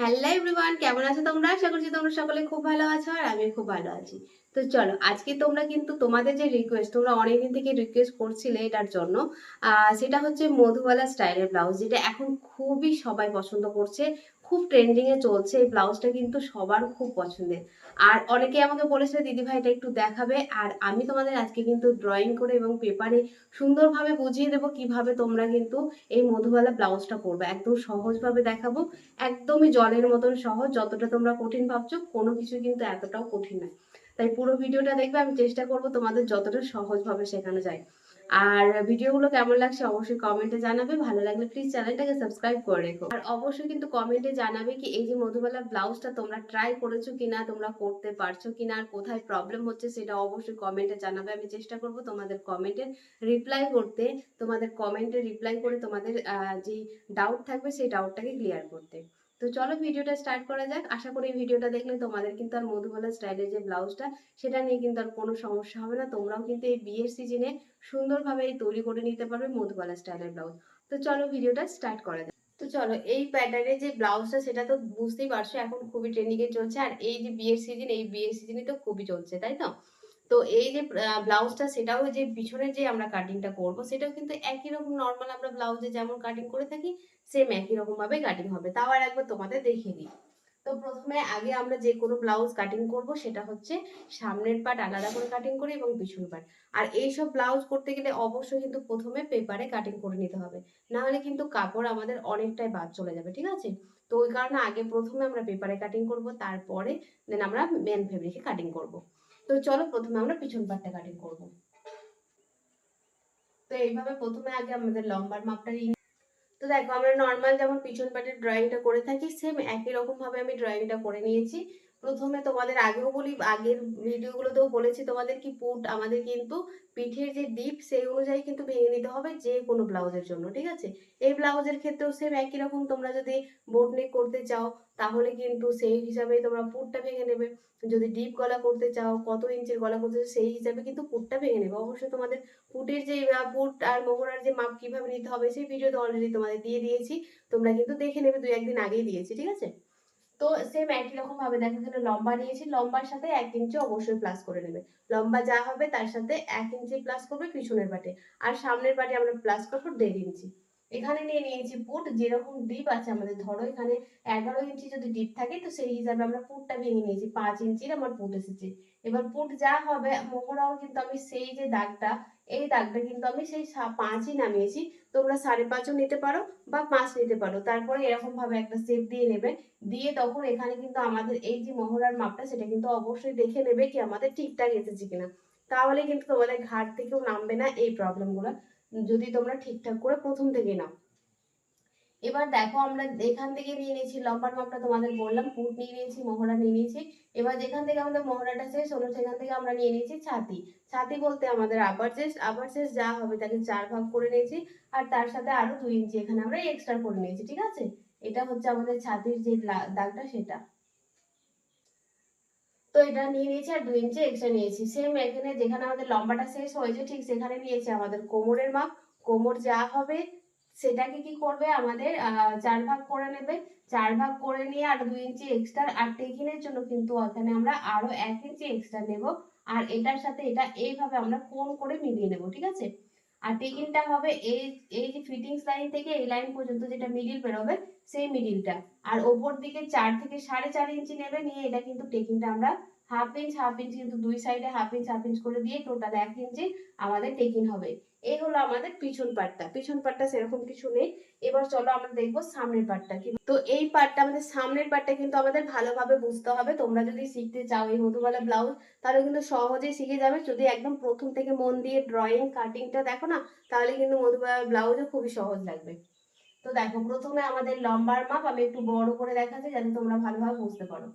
Hello everyone কেমন আছো তোমরা? আশা করছি তোমরা সকলে খুব ভালো আছো আর আমি খুব ভালো আছি। তো চলো, আজকে তোমরা কিন্তু তোমাদের যে রিকোয়েস্ট তোমরা অনেকদিন থেকে রিকোয়েস্ট করছিলে এটার জন্য সেটা হচ্ছে মধুবালা স্টাইলের ব্লাউজ যেটা এখন খুবই সবাই পছন্দ করছে। খুব ট্রেন্ডিং এ চলছে, এই ব্লাউজটা কিন্তু সবার খুব পছন্দের। আর অনেকে আমাকে বলেছে, দিদি ভাই, এটা একটু দেখাবে। আর আমি তোমাদের আজকে কিন্তু ড্রয়িং করে এবং পেপারে সুন্দরভাবে বুঝিয়ে দেবো কীভাবে তোমরা কিন্তু এই মধুবালা ব্লাউজটা করবে একদম সহজভাবে দেখাবো, একদমই জলের মতন সহজ, যতটা তোমরা কঠিন ভাবছ, কোনো কিছু কিন্তু এতটাও কঠিন নয়। তাই পুরো ভিডিওটা দেখবে, আমি চেষ্টা করব তোমাদের যতটা সহজভাবে শেখানো যায়। আর ভিডিওগুলো কেমন লাগছে অবশ্যই কমেন্টে জানাবে। ভালো লাগলে প্লিজ চ্যানেলটাকে সাবস্ক্রাইব করে রেখো। আর অবশ্যই কিন্তু কমেন্টে জানাবে কি এই যে মধুবালা ব্লাউজটা তোমরা ট্রাই করেছ কিনা, তোমরা করতে পারছ কিনা, আর কোথায় প্রবলেম হচ্ছে সেটা অবশ্যই কমেন্টে জানাবে। আমি চেষ্টা করব তোমাদের কমেন্টের রিপ্লাই করতে। তোমাদের কমেন্টে রিপ্লাই করে তোমাদের যে ডাউট থাকবে সেই ডাউটটাকে ক্লিয়ার করতে। তো চলো ভিডিওটা স্টার্ট করা যাক। আশা করি ভিডিওটা দেখলে তোমাদের কিন্তু আর মধুবালা স্টাইলের যে ব্লাউজটা, সেটা নিয়ে কিন্তু আর কোনো সমস্যা হবে না। তোমরাও কিন্তু এই বিয়ের সিজনে সুন্দরভাবে এই তৈরি করে নিতে পারবে মধুবালা স্টাইলের ব্লাউজ। তো চলো ভিডিওটা স্টার্ট করা যাক। তো চলো, এই প্যাটার্নের যে ব্লাউজটা, সেটা তো বুঝতেই পারছ, এখন খুবই ট্রেন্ডিং এ চলছে। আর এই যে বিয়ের সিজন এই বিয়ের সিজনে তো খুবই চলছে, তাই তো? তো এই যে ব্লাউজটা সেটাও যে পিছনে যে আমরা কাটিংটা করব, সেটাও কিন্তু একই রকম নর্মাল আমরা ব্লাউজে যেমন কাটিং করে থাকি সেম একই রকম ভাবে কাটিং হবে। তাও আর একবার তোমাদের দেখিয়ে দিই। তো প্রথমে আগে আমরা যে কোনো ব্লাউজ কাটিং করব, সেটা হচ্ছে সামনের পার্ট আলাদা করে কাটিং করি এবং পিছন পার্ট আর এইসব ব্লাউজ করতে গেলে অবশ্যই কিন্তু প্রথমে পেপারে কাটিং করে নিতে হবে। না হলে কিন্তু কাপড় আমাদের অনেকটাই বাদ চলে যাবে, ঠিক আছে? তো ওই কারণে আগে প্রথমে আমরা পেপারে কাটিং করব, তারপরে দেন আমরা মেন ফেব্রিকে কাটিং করব। তো চলো প্রথমে আমরা পিছন পাটটা কাটিং করব। তো এইভাবে প্রথমে আগে আমাদের লম্বার মাপটা তো দেখো আমরা নর্মাল যেমন পিছন পাটের ড্রয়িংটা করে থাকি সেম একই রকম ভাবে আমি ড্রয়িংটা করে নিয়েছি। প্রথমে তোমাদের আগেও বলি, আগের ভিডিওগুলোতেও বলেছি তোমাদের কি পুট, আমাদের কিন্তু পিঠের যে ডিপ সেই অনুযায়ী কিন্তু ভেঙে নিতে হবে যে কোনো ব্লাউজের জন্য, ঠিক আছে? এই ব্লাউজের ক্ষেত্রেও সেম একই রকম, তোমরা যদি বোট নেক করতে চাও, তাহলে কিন্তু সেই হিসাবে তোমরা পুটটা ভেঙে নেবে। যদি ডিপ গলা করতে চাও, কত ইঞ্চের গলা করতে চাও, সেই হিসাবে কিন্তু পুটটা ভেঙে নেবে। অবশ্যই তোমাদের পুটের যে পুট আর মোহরার যে মাপ কীভাবে নিতে হবে, সেই ভিডিও তো অলরেডি তোমাদের দিয়ে দিয়েছি। তোমরা কিন্তু দেখে নেবে, দুই একদিন আগেই দিয়েছি, ঠিক আছে? তো সেম একই রকম ভাবে দেখো এখানে লম্বা নিয়েছি, লম্বার সাথে এক ইঞ্চি অবশ্যই প্লাস করে নেবে। লম্বা যা হবে তার সাথে এক ইঞ্চি প্লাস করবে পিছনের পাটে। আর সামনের পাটে আমরা প্লাস করব দেড় ইঞ্চি এখানে নিয়ে নিয়েছি পুট, যেরকম ডিপ আছে আমাদের। ধরো এখানে এগারো ইঞ্চি যদি ডিপ থাকে, তো সেই হিসাবে আমরা পুটটা ভেঙে নিয়েছি। পাঁচ ইঞ্চির আমার পুট এসেছে। এবার পুট যা হবে, মোহরাও কিন্তু আমি সেই যে দাগটা, এই দাগটা কিন্তু আমি সেই পাঁচই নামিয়েছি। তোমরা সাড়ে পাঁচও নিতে পারো বা পাঁচ নিতে পারো। তারপরে এরকম ভাবে একটা সেপ দিয়ে নেবে। দিয়ে তখন এখানে কিন্তু আমাদের এই যে মহড়ার মাপটা, সেটা কিন্তু অবশ্যই দেখে নেবে কি আমাদের ঠিকঠাক এসেছে কিনা। তাহলে কিন্তু তোমাদের ঘাট থেকেও নামবে না এই প্রবলেমগুলো যদি তোমরা ঠিকঠাক করে প্রথম থেকে নাও। এবার দেখো আমরা এখান থেকে নিয়ে নিয়েছি, লম্বার মাপটা তোমাদের বললাম, পুট নিয়ে নিয়েছি, মহড়া নিয়ে নিয়েছি। এবার যেখান থেকে আমাদের মহড়াটা শেষ হলো সেখান থেকে আমরা নিয়ে নিয়েছি ছাতি। ছাতি বলতে আমাদের আপার চেস্ট আপার চেস্ট যা হবে তাকে চার ভাগ করে নিয়েছি, আর তার সাথে আরও দুই ইঞ্চি এখানে আমরা এক্সট্রা করে নিয়েছি, ঠিক আছে? এটা হচ্ছে আমাদের ছাতির যে দাগটা, সেটা। তো এটা নিয়ে নিয়েছি আর দুই ইঞ্চি এক্সট্রা নিয়েছি। সেম এখানে যেখানে আমাদের লম্বাটা শেষ হয়েছে, ঠিক সেখানে নিয়েছি আমাদের কোমরের মাপ। কোমর যা হবে সেটাকে কি করবে? আমাদের চার ভাগ করে নেবে। চার ভাগ করে নিয়ে আর দুই ইঞ্চি এক্সট্রা আর টেকিনের জন্য কিন্তু ওখানে আমরা আরও এক ইঞ্চি এক্সট্রা নেব। আর এটার সাথে এটা এইভাবে আমরা কোণ করে মিলিয়ে নেব, ঠিক আছে? আর টেকিনটা হবে এই এই যে ফিটিংস লাইন থেকে এই লাইন পর্যন্ত যেটা মিডিল বেরোবে, সেই মিডিলটা আর ওপর দিকে চার থেকে সাড়ে চার ইঞ্চি নেবে, নিয়ে এটা কিন্তু টেকিনটা আমরা হাফ ইঞ্চ হাফ ইঞ্চ কিন্তু দুই সাইডে হাফ ইঞ্চ হাফ ইঞ্চ করে দিয়ে টোটাল এক ইঞ্চি আমাদের টেকিন হবে। এই হলো আমাদের পিছন পাটটা পিছন পাটটা সেরকম কিছু নেই। এবার চলো আমরা দেখব সামনের পাটটা তো এই পাটটা আমাদের সামনের পাটটা কিন্তু আমাদের ভালোভাবে বুঝতে হবে। তোমরা যদি শিখতে চাও এই মধুবালা ব্লাউজ তাহলে কিন্তু সহজেই শিখে যাবে। যদি একদম প্রথম থেকে মন দিয়ে ড্রয়িং কাটিংটা দেখো না, তাহলে কিন্তু মধুবালা ব্লাউজও খুবই সহজ লাগবে। তো দেখো, প্রথমে আমাদের লম্বার মাপ আমি একটু বড় করে দেখাচ্ছি, যাতে তোমরা ভালোভাবে বুঝতে পারো।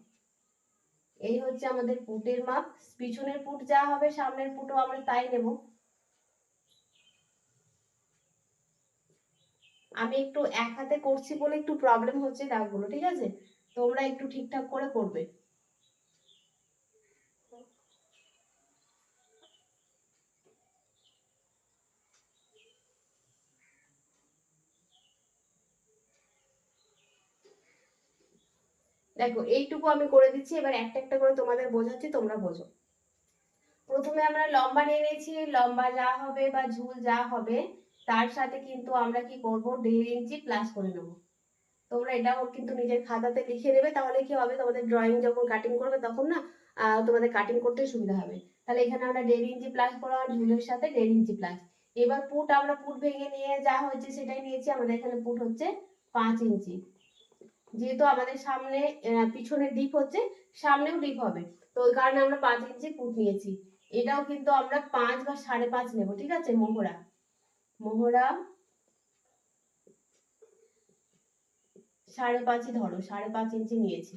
এই হচ্ছে আমাদের পুটের মাপ। পিছনের পুট যা হবে, সামনের পুটও আমরা তাই নেব। আমি একটু এক হাতে করছি বলে একটু প্রবলেম হচ্ছে দাগগুলো, ঠিক আছে? তোমরা একটু ঠিকঠাক করে করবে। দেখো, এইটুকু আমি করে দিচ্ছি, এবার একটা একটা করে তোমাদের বোঝাচ্ছি, তোমরা বোঝো। প্রথমে আমরা লম্বা নিয়ে নিয়েছি, লম্বা যা হবে বা ঝুল যা হবে, তার সাথে কিন্তু আমরা কি করব, দেড় ইঞ্চি প্লাস করে নেব। তোমরা এটাও কিন্তু নিজের খাতাতে লিখে নেবে, তাহলে কি হবে, তোমাদের ড্রয়িং যখন কাটিং করবে তখন না তোমাদের কাটিং করতে সুবিধা হবে। তাহলে এখানে আমরা দেড় ইঞ্চি প্লাস করলাম আর ঝুলের সাথে দেড় ইঞ্চি প্লাস এবার পুট আমরা, পুট ভেঙে নিয়ে যা হয়েছে সেটাই নিয়েছি, আমাদের এখানে পুট হচ্ছে পাঁচ ইঞ্চি। যেহেতু আমাদের সামনে আহ, পিছনে ডিপ হচ্ছে সামনেও ডিপ হবে। তো ওই কারণে আমরা পাঁচ ইঞ্চি পুট নিয়েছি। এটাও কিন্তু আমরা পাঁচ বা সাড়ে পাঁচ নেব ঠিক আছে? মোহরা। মোহরা সাড়ে পাঁচই ধরো সাড়ে পাঁচ ইঞ্চি নিয়েছি।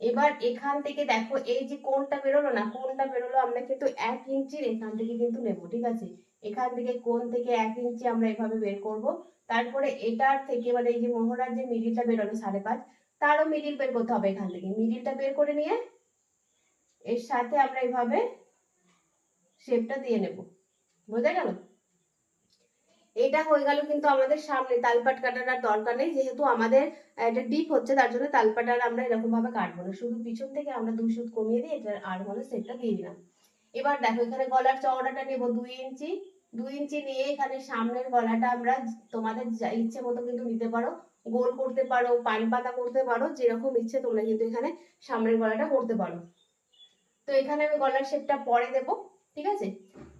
এবার এখান থেকে দেখো এই যে কোনটা বেরোলো না কোনটা বেরোলো আমরা কিন্তু এক ইঞ্চির এখান থেকে কিন্তু নেব ঠিক আছে? এখান থেকে কোন থেকে এক ইঞ্চি আমরা এভাবে বের করব। তারপরে এটার থেকে মানে এই যে মোহরার যে মিডিলটা বেরোলো সাড়ে পাঁচ, তারও মিডিল বের করতে হবে এখান থেকে। মিডিলটা বের করে নিয়ে এর সাথে আমরা এইভাবে শেপটা দিয়ে নেব। বোঝা গেল? এটা হয়ে গেল কিন্তু আমাদের সামনে তালপাট কাটার আর দরকার নেই। যেহেতু আমাদের এটা ডিপ হচ্ছে, তার জন্য তালপাট আর আমরা এরকম ভাবে কাটবো না। শুধু পিছন থেকে আমরা দুই সুত কমিয়ে দিয়ে এটার আর হলো সেটটা দিয়ে দিলাম। এবার দেখো এখানে গলার চওড়াটা নেব দুই ইঞ্চি। দুই ইঞ্চি নিয়ে এখানে সামনের গলাটা আমরা তোমাদের ইচ্ছে মতো কিন্তু নিতে পারো। গোল করতে পারো, পান পাতা করতে পারো, যেরকম ইচ্ছে তোমরা কিন্তু এখানে সামনের গলাটা করতে পারো। তো এখানে আমি গলার শেপটা পরে দেবো, ঠিক আছে?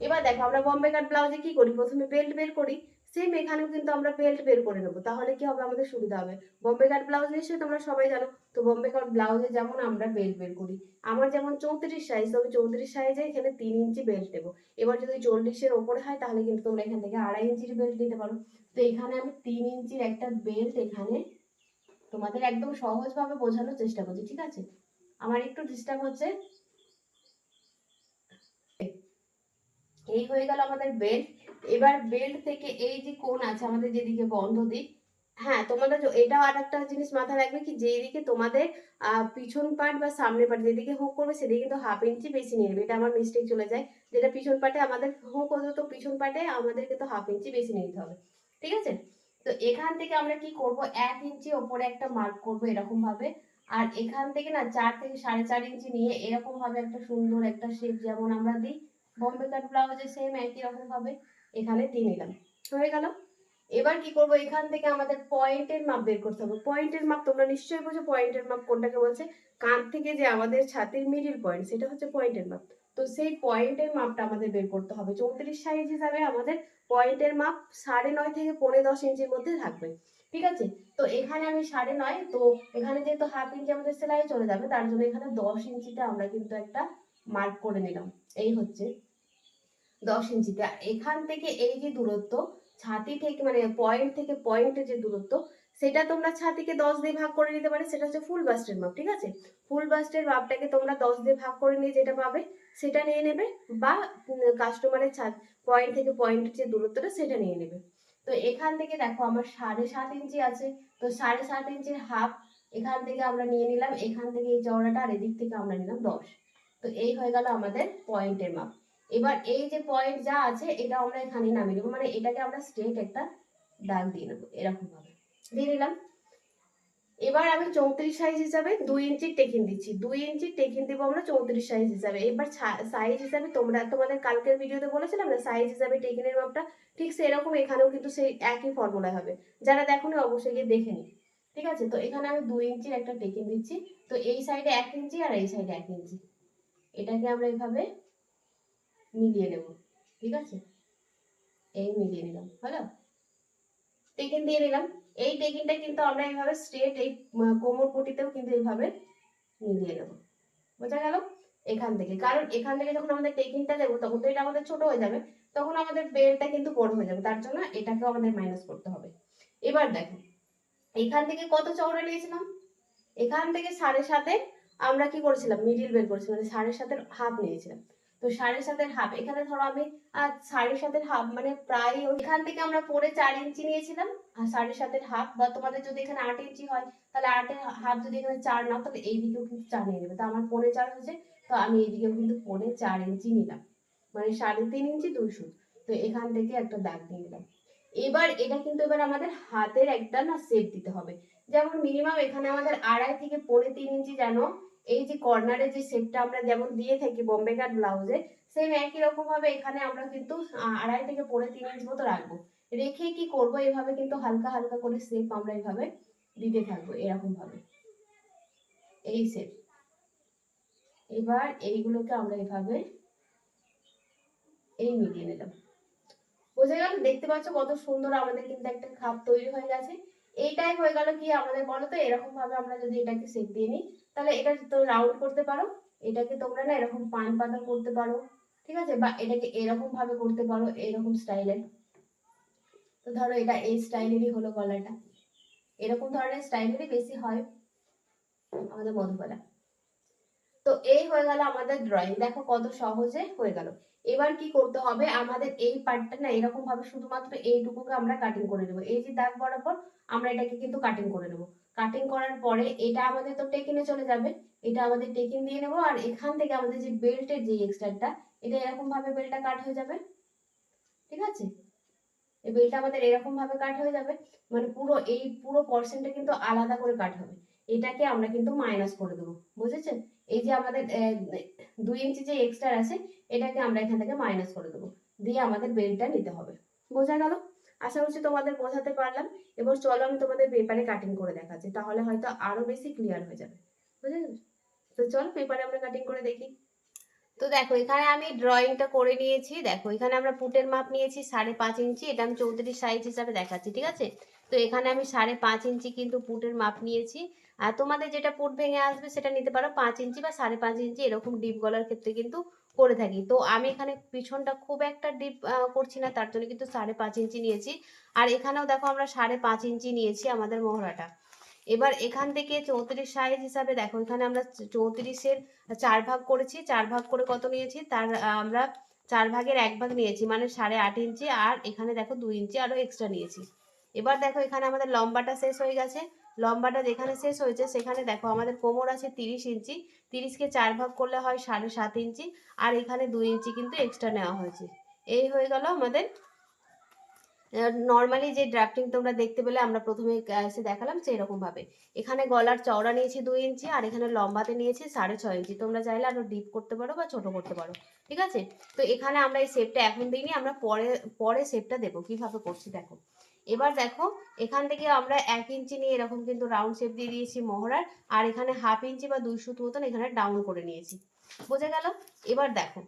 এবার দেখো আমরা বম্বে কাট ব্লাউজে কি করি? প্রথমে বেল্ট বের করি সেম এখানেও কিন্তু আমরা বেল্ট বের করে নেব। তাহলে কি হবে? আমাদের সুবিধা হবে। বম্বে কাট ব্লাউজ নিশ্চয়ই তোমরা সবাই জানো, তো বম্বে কাট ব্লাউজে যেমন আমরা বেল্ট বের করি। আমার যেমন চৌত্রিশ সাইজ আমি চৌত্রিশ সাইজে এখানে তিন ইঞ্চি বেল্ট দেবো এবার যদি চল্লিশের ওপরে হয়, তাহলে কিন্তু তোমরা এখান থেকে আড়াই ইঞ্চির বেল্ট নিতে পারো। তো এখানে আমি তিন ইঞ্চির একটা বেল্ট এখানে তোমাদের একদম সহজভাবে বোঝানোর চেষ্টা করছি, ঠিক আছে? আমার একটু ডিস্টার্ব হচ্ছে। এই হয়ে গেল আমাদের বেল্ট এবার বেল্ট থেকে এই যে কোণ আছে আমাদের যেদিকে বন্ধ দিক হ্যাঁ তোমাদের এটাও আর একটা জিনিস মাথায় রাখবে কি যেদিকে তোমাদের পিছন পার্ট বা সামনের পার্ট যেদিকে হুক করবে, সেদিকে কিন্তু হাফ ইঞ্চি বেশি নিয়ে নেবে। এটা আমার মিস্টেক চলে যায়। যেটা পিছন পার্টে আমাদের হুক হতো, তো পিছন পার্টে আমাদের কিন্তু হাফ ইঞ্চি বেশি নিতে হবে। ঠিক আছে? তো এখান থেকে আমরা কি করব? এক ইঞ্চি ওপরে একটা মার্ক করব এরকম ভাবে আর এখান থেকে না, চার থেকে সাড়ে চার ইঞ্চি নিয়ে এরকম ভাবে একটা সুন্দর একটা শেপ যেমন আমরা দিই বম্বে কাট ব্লাউজে সেম একই রকম ভাবে এখানে দিয়ে নিলাম হয়ে গেল। এবার কি করব? এখান থেকে আমাদের পয়েন্টের মাপ বের করতে হবে। পয়েন্টের মাপ তোমরা নিশ্চয়ই বোঝো পয়েন্টের মাপ কোনটাকে বলছে। কাঁধ থেকে যে আমাদের ছাতির মিডিল পয়েন্ট সেটা হচ্ছে পয়েন্টের মাপ তো সেই পয়েন্টের মাপটা আমাদের বের করতে হবে। চৌত্রিশ সাইজ হিসাবে আমাদের পয়েন্টের মাপ সাড়ে নয় থেকে পৌনে দশ ইঞ্চির মধ্যে থাকবে। ঠিক আছে? তো এখানে আমি সাড়ে নয়, তো এখানে যেহেতু হাফ ইঞ্চি আমাদের সেলাই চলে যাবে, তার জন্য এখানে দশ ইঞ্চিতে আমরা কিন্তু একটা মার্ক করে নিলাম। এই হচ্ছে। দশ ইঞ্চিতে। এখান থেকে এই যে দূরত্ব, ছাতি থেকে মানে পয়েন্ট থেকে পয়েন্টের যে দূরত্ব, সেটা তোমরা ছাতিকে দশ দিয়ে ভাগ করে নিতে পারে, সেটা হচ্ছে ফুল বাস্টের মাপ, ঠিক আছে? ফুল বাস্টের মাপটাকে তোমরা দশ দিয়ে ভাগ করে নিয়ে যেটা পাবে, সেটা নিয়ে নেবে বা কাস্টমারের ছাদ পয়েন্ট থেকে পয়েন্টের যে দূরত্বটা, সেটা নিয়ে নেবে। তো এখান থেকে দেখো আমার সাড়ে সাত ইঞ্চি আছে, তো সাড়ে সাত ইঞ্চির হাফ এখান থেকে আমরা নিয়ে নিলাম, এখান থেকে এই চওড়াটা আর এদিক থেকে আমরা নিলাম দশ। তো এই হয়ে গেল আমাদের পয়েন্টের মাপ। এবার এই যে পয়েন্ট যা আছে এটা আমরা এখানে নামিয়ে নেব। মানে এটাকে আমরা স্ট্রেট একটা দাগ দিয়ে নেব এরকম ভাবে দিয়ে নিলাম এবার আমি চৌত্রিশ সাইজ হিসাবে দুই ইঞ্চি টেকিন দিচ্ছি। দুই ইঞ্চি টেকিন দিব আমরা চৌত্রিশ সাইজ হিসাবে। এবার সাইজ হিসাবে তোমরা, তোমাদের কালকের ভিডিওতে বলেছিলাম না সাইজ হিসাবে টেকিনের মাপটা ঠিক সেরকম এখানেও কিন্তু সেই একই ফর্মুলা হবে। যারা দেখো দেখোনি অবশ্যই গিয়ে দেখে নি ঠিক আছে? তো এখানে আমি দুই ইঞ্চির একটা টেকিন দিচ্ছি। তো এই সাইডে এক ইঞ্চি আর এই সাইডে এক ইঞ্চি। এটাকে আমরা এইভাবে মিলিয়ে নেব, ঠিক আছে? এই মিলিয়ে নিলাম, হলো? টেকিন দিয়ে নিলাম। এই টেকিনটা কিন্তু আমরা এইভাবে স্ট্রেট এই কোমর পটিতেও কিন্তু এইভাবে মিলিয়ে নেব। বোঝা গেল? এখান থেকে। কারণ এখান থেকে যখন আমাদের টেকিংটা দেবো, তখন তো এটা আমাদের ছোট হয়ে যাবে। তখন আমাদের বেলটা কিন্তু বড় হয়ে যাবে। তার জন্য এটাকেও আমাদের মাইনাস করতে হবে। এবার দেখো, এখান থেকে কত চওড়া নিয়েছিলাম? এখান থেকে সাড়ে সাতে আমরা কি করেছিলাম? মিডিল বের করেছিলাম। মানে সাড়ে সাতের হাফ নিয়েছিলাম। তো সাড়ে সাতের হাফ এখানে ধরো আমি সাড়ে সাতের হাফ মানে প্রায় ওইখান থেকে আমরা পরে চার ইঞ্চি নিয়েছিলাম, আর সাড়ে সাতের হাফ বা তোমাদের যদি এখানে আট ইঞ্চি হয়, তাহলে আটের হাফ যদি এখানে চার নাও, তাহলে এই দিকেও কিন্তু চার নিয়ে নেবে। তো আমার পরে চার হয়েছে, তো আমি এইদিকেও কিন্তু পরে চার ইঞ্চি নিলাম। মানে সাড়ে তিন ইঞ্চি সুত তো এখান থেকে একটা দাগ দিয়ে নিলাম। এবার এটা কিন্তু এবার আমাদের হাতের একটা না শেপ দিতে হবে। যেমন মিনিমাম এখানে আমাদের আড়াই থেকে পরে তিন ইঞ্চি যেন এই যে কর্নারে যে শেপটা আমরা যেমন দিয়ে থাকি বম্বে কাট ব্লাউজে সেম একই রকম ভাবে এখানে আমরা কিন্তু আড়াই থেকে পৌনে তিন ইঞ্চ মতো রাখব। রেখে কি করব? এইভাবে কিন্তু হালকা হালকা করে শেপ আমরা এইভাবে দিতে থাকব, এরকম ভাবে। এই শেপ এবার এইগুলোকে আমরা এইভাবে এই মিলিয়ে নিলাম। বোঝা গেল? দেখতে পাচ্ছ কত সুন্দর আমাদের কিন্তু একটা খাপ তৈরি হয়ে গেছে। এইটাই হয়ে গেল কি আমাদের বলো তো? এরকম ভাবে আমরা যদি এটাকে শেপ দিয়ে নিই তাহলে এটা তো রাউন্ড করতে পারো। এটাকে তোমরা না এরকম পান পাতা করতে পারো, ঠিক আছে? বা এটাকে এরকম ভাবে করতে পারো, এরকম স্টাইলের তো ধরো এটা এই স্টাইলেরই হলো গলাটা। এরকম ধরনের স্টাইলেরই বেশি হয় আমাদের মধুবালা তো এই হয়ে গেল আমাদের ড্রয়িং দেখো কত সহজে হয়ে গেল। এবার কি করতে হবে? আমাদের এই পার্টটা না এরকম ভাবে শুধুমাত্র এইটুকুকে আমরা কাটিং করে নেব। এই যে দাগ বরাবর, আমরা এটাকে কিন্তু কাটিং করে নেব। কাটিং করার পরে এটা আমাদের তো টেকিনে চলে যাবে। এটা আমাদের টেকিং দিয়ে নেব আর এখান থেকে আমাদের যে বেল্টের যে এক্সট্রাটা এটা এরকম ভাবে বেল্টটা কাট হয়ে যাবে। ঠিক আছে? এই বেল্টটা আমাদের এরকম ভাবে কাট হয়ে যাবে মানে পুরো এই পুরো পর্শনটা কিন্তু আলাদা করে কাট হবে। এটাকে আমরা কিন্তু মাইনাস করে দেবো। বুঝেছেন? এই যে আমাদের দুই ইঞ্চি যে এক্সট্রা আছে, এটাকে আমরা এখান থেকে মাইনাস করে দেবো। দিয়ে আমাদের বেল্টটা নিতে হবে। বোঝা গেল? আশা করছি তোমাদের বোঝাতে পারলাম। এবার চলো আমি তোমাদের পেপারে কাটিং করে দেখাচ্ছি, তাহলে হয়তো আরও বেশি ক্লিয়ার হয়ে যাবে। বুঝে গেল তো চলো পেপারে আমরা কাটিং করে দেখি। তো দেখো, এখানে আমি ড্রয়িংটা করে নিয়েছি। দেখো, এখানে আমরা পুটের মাপ নিয়েছি সাড়ে পাঁচ ইঞ্চি, এটা আমি চৌত্রিশ সাইজ হিসাবে দেখাচ্ছি, ঠিক আছে? তো এখানে আমি সাড়ে পাঁচ ইঞ্চি কিন্তু পুটের মাপ নিয়েছি। আর তোমাদের যেটা পুট ভেঙে আসবে সেটা নিতে পারো পাঁচ ইঞ্চি বা সাড়ে পাঁচ ইঞ্চি, এরকম ডিপ গলার ক্ষেত্রে কিন্তু করে থাকি। তো আমি এখানে পিছনটা খুব একটা ডিপ করছি না, তার জন্য কিন্তু সাড়ে পাঁচ ইঞ্চি নিয়েছি। আর এখানেও দেখো আমরা সাড়ে পাঁচ ইঞ্চি নিয়েছি আমাদের মোহরাটা এবার এখান থেকে চৌত্রিশ সাইজ হিসাবে দেখো, এখানে আমরা চৌত্রিশের চার ভাগ করেছি। চার ভাগ করে কত নিয়েছি? তার আমরা চার ভাগের এক ভাগ নিয়েছি মানে সাড়ে আট ইঞ্চি। আর এখানে দেখো দুই ইঞ্চি আরও এক্সট্রা নিয়েছি। এবার দেখো এখানে আমাদের লম্বাটা শেষ হয়ে গেছে। লম্বাটা যেখানে শেষ হয়েছে সেখানে দেখো আমাদের কোমর আছে তিরিশ ইঞ্চি। তিরিশকে চার ভাগ করলে হয় সাড়ে সাত ইঞ্চি। আর এখানে দুই ইঞ্চি কিন্তু এক্সট্রা নেওয়া হয়েছে। এই হয়ে গেল আমাদের নর্মালি যে ড্রাফটিং তোমরা দেখতে পেলে আমরা প্রথমে এসে দেখালাম সেই রকম ভাবে এখানে গলার চওড়া নিয়েছি দুই ইঞ্চি আর এখানে লম্বাতে নিয়েছি সাড়ে ছয় ইঞ্চি। তোমরা চাইলে আরও ডিপ করতে পারো বা ছোট করতে পারো। ঠিক আছে? তো এখানে আমরা এই শেপটা এখন দিইনি, আমরা পরে পরে শেপটা দেবো। কীভাবে করছি দেখো। এবার দেখো, এখান থেকে আমরা এক ইঞ্চি নিয়ে এরকম কিন্তু রাউন্ড শেপ দিয়ে দিয়েছি মোহরার আর এখানে হাফ ইঞ্চি বা দুই সুত মতন এখানে ডাউন করে নিয়েছি। বোঝা গেল? এবার দেখো,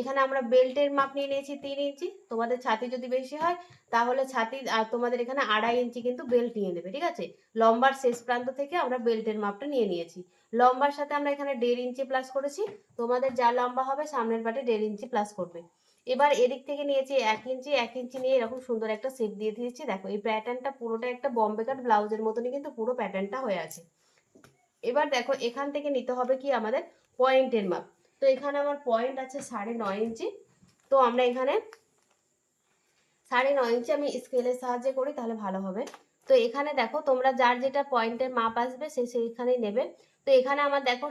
এখানে আমরা বেল্টের মাপ নিয়ে নিয়েছি তিন ইঞ্চি, তোমাদের ছাতি যদি বেশি হয়, তাহলে ছাতি আর তোমাদের এখানে আড়াই ইঞ্চি কিন্তু বেল্ট নিয়ে নেবে, ঠিক আছে? লম্বার শেষ প্রান্ত থেকে আমরা বেল্টের মাপটা নিয়ে নিয়েছি। লম্বার সাথে আমরা এখানে দেড় ইঞ্চি প্লাস করেছি, তোমাদের যা লম্বা হবে সামনের পাটে দেড় ইঞ্চি প্লাস করবে। এবার এদিক থেকে নিয়েছি এক ইঞ্চি এক ইঞ্চি নিয়ে এরকম সুন্দর একটা শেপ দিয়ে দিয়েছি। দেখো, এই প্যাটার্নটা পুরোটা একটা বম্বে কাট ব্লাউজের মতনই কিন্তু পুরো প্যাটার্নটা হয়ে আছে। এবার দেখো, এখান থেকে নিতে হবে কি আমাদের পয়েন্টের মাপ তো এখানে আমার পয়েন্ট আছে সাড়ে নয় ইঞ্চি। তো আমরা এখানে সাড়ে নয় ইঞ্চি আমি স্কেলের সাহায্যে করি, তাহলে ভালো হবে। তো এখানে দেখো, তোমরা যার যেটা পয়েন্টের মাপ আসবে, সে সেইখানেই নেবে। তো এখানে আমার দেখো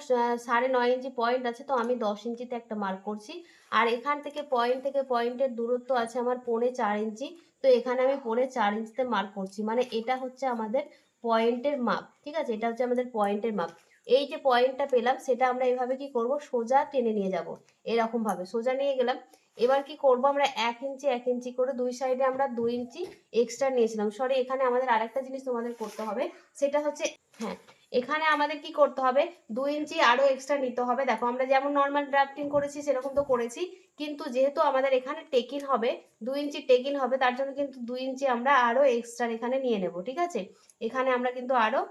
সাড়ে নয় ইঞ্চি পয়েন্ট আছে, তো আমি দশ ইঞ্চিতে একটা মার্ক করছি। আর এখান থেকে পয়েন্ট থেকে পয়েন্টের দূরত্ব আছে আমার পৌনে চার ইঞ্চি, তো এখানে আমি পৌনে চার ইঞ্চিতে মার্ক করছি। মানে এটা হচ্ছে আমাদের পয়েন্টের মাপ, ঠিক আছে? এটা হচ্ছে আমাদের পয়েন্টের মাপ। এই যে পয়েন্টটা পেলাম, সেটা আমরা এভাবে কি করব? সোজা টেনে নিয়ে যাব। এরকমভাবে সোজা নিয়ে গেলাম। এবার কি করব? আমরা এক ইঞ্চি এক ইঞ্চি করে দুই সাইডে আমরা দুই ইঞ্চি এক্সট্রা নিয়েছিলাম। সরি এখানে আমাদের আরেকটা জিনিস তোমাদের করতে হবে। সেটা হচ্ছে হ্যাঁ এখানে আমাদের কি করতে হবে? দুই ইঞ্চি আরও এক্সট্রা নিতে হবে। দেখো, আমরা যেমন নর্মাল ড্রাফটিং করেছি, সেরকম তো করেছি। কিন্তু যেহেতু আমাদের এখানে টেকিন হবে, দুই ইঞ্চি টেকিন হবে, তার জন্য কিন্তু দুই ইঞ্চি আমরা আরও এক্সট্রা এখানে নিয়ে নেব, ঠিক আছে? এখানে আমরা কিন্তু আরও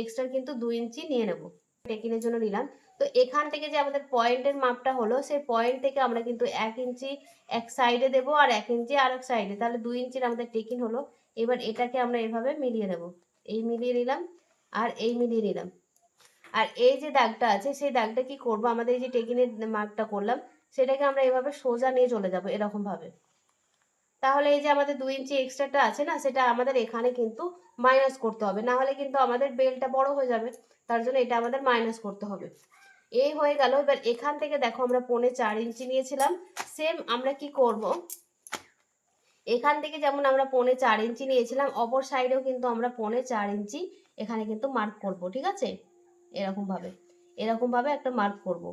এক্সট্রা কিন্তু দুই ইঞ্চি নিয়ে নেব। টেকিনের জন্য নিলাম। তো এখান থেকে যে আমাদের পয়েন্টের মাপটা হলো, সেই পয়েন্ট থেকে আমরা কিন্তু এক ইঞ্চি এক সাইডে দেব আর এক ইঞ্চি আর এক সাইডে তাহলে দুই ইঞ্চির আমাদের টেকিন হলো। এবার এটাকে আমরা এভাবে মিলিয়ে নেব এই মিলিয়ে নিলাম আর এই মিলিয়ে নিলাম। আর এই যে দাগটা আছে, সেই দাগটা কি করব? আমাদের এই যে টেকিনের মার্কটা করলাম, সেটাকে আমরা এভাবে সোজা নিয়ে চলে যাব এরকম ভাবে। তাহলে এই যে আমাদের দুই ইঞ্চি এক্সট্রাটা আছে না, সেটা আমাদের এখানে কিন্তু মাইনাস করতে হবে। না হলে কিন্তু আমাদের বেলটা বড় হয়ে যাবে। তার জন্য এটা আমাদের মাইনাস করতে হবে। এই হয়ে গেল। এবার এখান থেকে দেখো আমরা পৌনে চার ইঞ্চি নিয়েছিলাম। সেম আমরা কি করব? এখান থেকে যেমন আমরা পৌনে চার ইঞ্চি নিয়েছিলাম, অপর সাইডেও কিন্তু আমরা পৌনে চার ইঞ্চি এখানে কিন্তু মার্ক করব, ঠিক আছে? এরকম ভাবে এরকম ভাবে একটা মার্ক করব।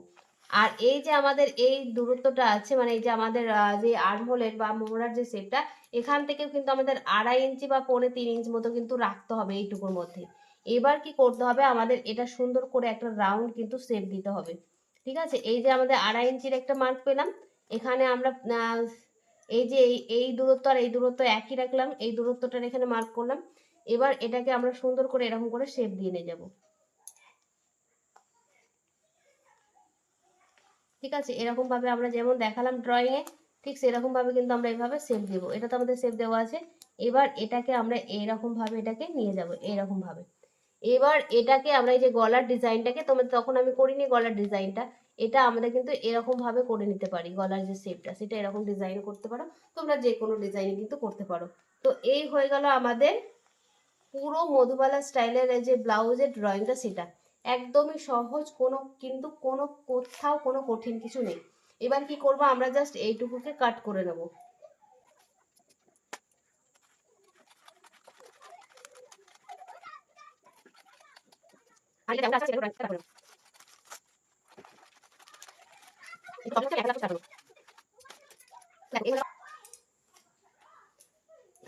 আর এই যে আমাদের এই দূরত্বটা আছে মানে এই যে আমাদের যে আর্মহোলের বা মোহরার যে শেপটা এখান থেকে কিন্তু আমাদের আড়াই ইঞ্চি বা পৌনে তিন ইঞ্চি মতো কিন্তু রাখতে হবে এইটুকুর মধ্যে। এবার কি করতে হবে? আমাদের এটা সুন্দর করে একটা রাউন্ড কিন্তু শেপ দিতে হবে। ঠিক আছে? এই যে আমাদের আড়াই ইঞ্চির একটা মার্ক পেলাম। এখানে আমরা এই যে এই দূরত্ব আর এই দূরত্ব একই রাখলাম। এই দূরত্বটার এখানে মার্ক করলাম। এবার এটাকে আমরা সুন্দর করে এরকম করে শেপ দিয়ে নিয়ে যাব। ঠিক আছে? এরকম ভাবে আমরা যেমন দেখালাম ড্রয়িং এ, ঠিক সেরকম ভাবে কিন্তু আমরা এইভাবে শেপ দেবো। এটা তো আমাদের শেপ দেওয়া আছে। এবার এটাকে আমরা এইরকম ভাবে এটাকে নিয়ে যাব। এইরকম ভাবে। এবার এটাকে আমরা এই যে গলার ডিজাইনটাকে তোমাদের তখন আমি করিনি গলার ডিজাইনটা, এটা আমরা কিন্তু এরকম ভাবে করে নিতে পারি, গলার যে শেপটা সেটা এরকম ডিজাইন করতে পারো, তোমরা যে কোনো ডিজাইন কিন্তু করতে পারো। তো এই হয়ে গেল আমাদের পুরো মধুবালা স্টাইলের যে ব্লাউজের ড্রয়িংটা সেটা। একদমই সহজ, কোনো কিন্তু কোনো কোথাও কোনো কঠিন কিছু নেই। এবার কি করব, আমরা জাস্ট এইটুকুকে কাট করে নেব।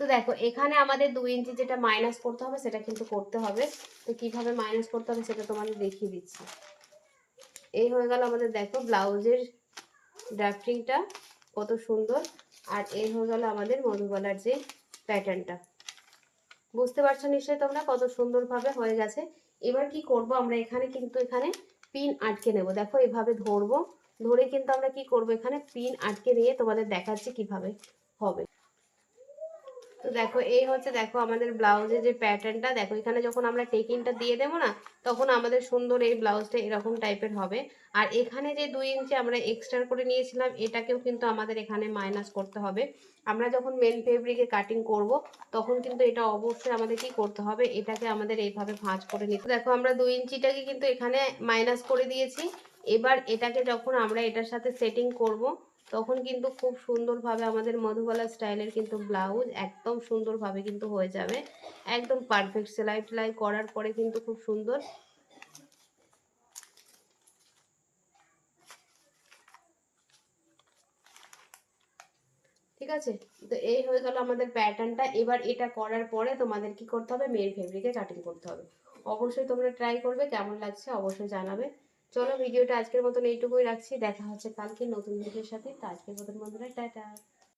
তো দেখো, এখানে আমাদের দুই ইঞ্চি যেটা মাইনাস করতে হবে, সেটা কিন্তু করতে হবে। তো কীভাবে মাইনাস করতে হবে সেটা তোমাদের দেখিয়ে দিচ্ছি। এই হয়ে গেল আমাদের, দেখো, ব্লাউজের ড্রাফটিংটা কত সুন্দর। আর এই হয়ে গেল আমাদের মধুবালার যে প্যাটার্নটা বুঝতে পারছ নিশ্চয়ই তোমরা কত সুন্দরভাবে হয়ে গেছে। এবার কি করব? আমরা এখানে কিন্তু এখানে পিন আটকে নেব। দেখো এভাবে ধরবো। ধরে কিন্তু আমরা কি করব এখানে? পিন আটকে নিয়ে তোমাদের দেখাচ্ছি কীভাবে হবে। তো দেখো, এই হচ্ছে দেখো আমাদের ব্লাউজের যে প্যাটার্নটা। দেখো, এখানে যখন আমরা টেকিংটা দিয়ে দেবো না, তখন আমাদের সুন্দর এই ব্লাউজটা এরকম টাইপের হবে। আর এখানে যে দুই ইঞ্চি আমরা এক্সট্রা করে নিয়েছিলাম, এটাকেও কিন্তু আমাদের এখানে মাইনাস করতে হবে। আমরা যখন মেন ফেব্রিকে কাটিং করব, তখন কিন্তু এটা অবশ্যই আমাদের কি করতে হবে। এটাকে আমাদের এইভাবে ভাঁজ করে নিতে। দেখো, আমরা দুই ইঞ্চিটাকে কিন্তু এখানে মাইনাস করে দিয়েছি। এবার এটাকে যখন আমরা এটার সাথে সেটিং করব তখন কিন্তু খুব সুন্দরভাবে আমাদের মধুবালা স্টাইলের কিন্তু ব্লাউজ একদম সুন্দরভাবে কিন্তু হয়ে যাবে। একদম পারফেক্ট সেলাই টেলাই করার পরে কিন্তু খুব সুন্দর। ঠিক আছে? তো এই হয়ে গেল আমাদের প্যাটার্নটা এবার এটা করার পরে তোমাদের কি করতে হবে? মেন ফেব্রিকে কাটিং করতে হবে। অবশ্যই তোমরা ট্রাই করবে। কেমন লাগছে অবশ্যই জানাবে। চলো, ভিডিওটা আজকের মতন এইটুকুই রাখছি। দেখা হচ্ছে কালকে নতুন ভিডিওর সাথে। তো আজকের মতন বন্ধুরা, টাটা।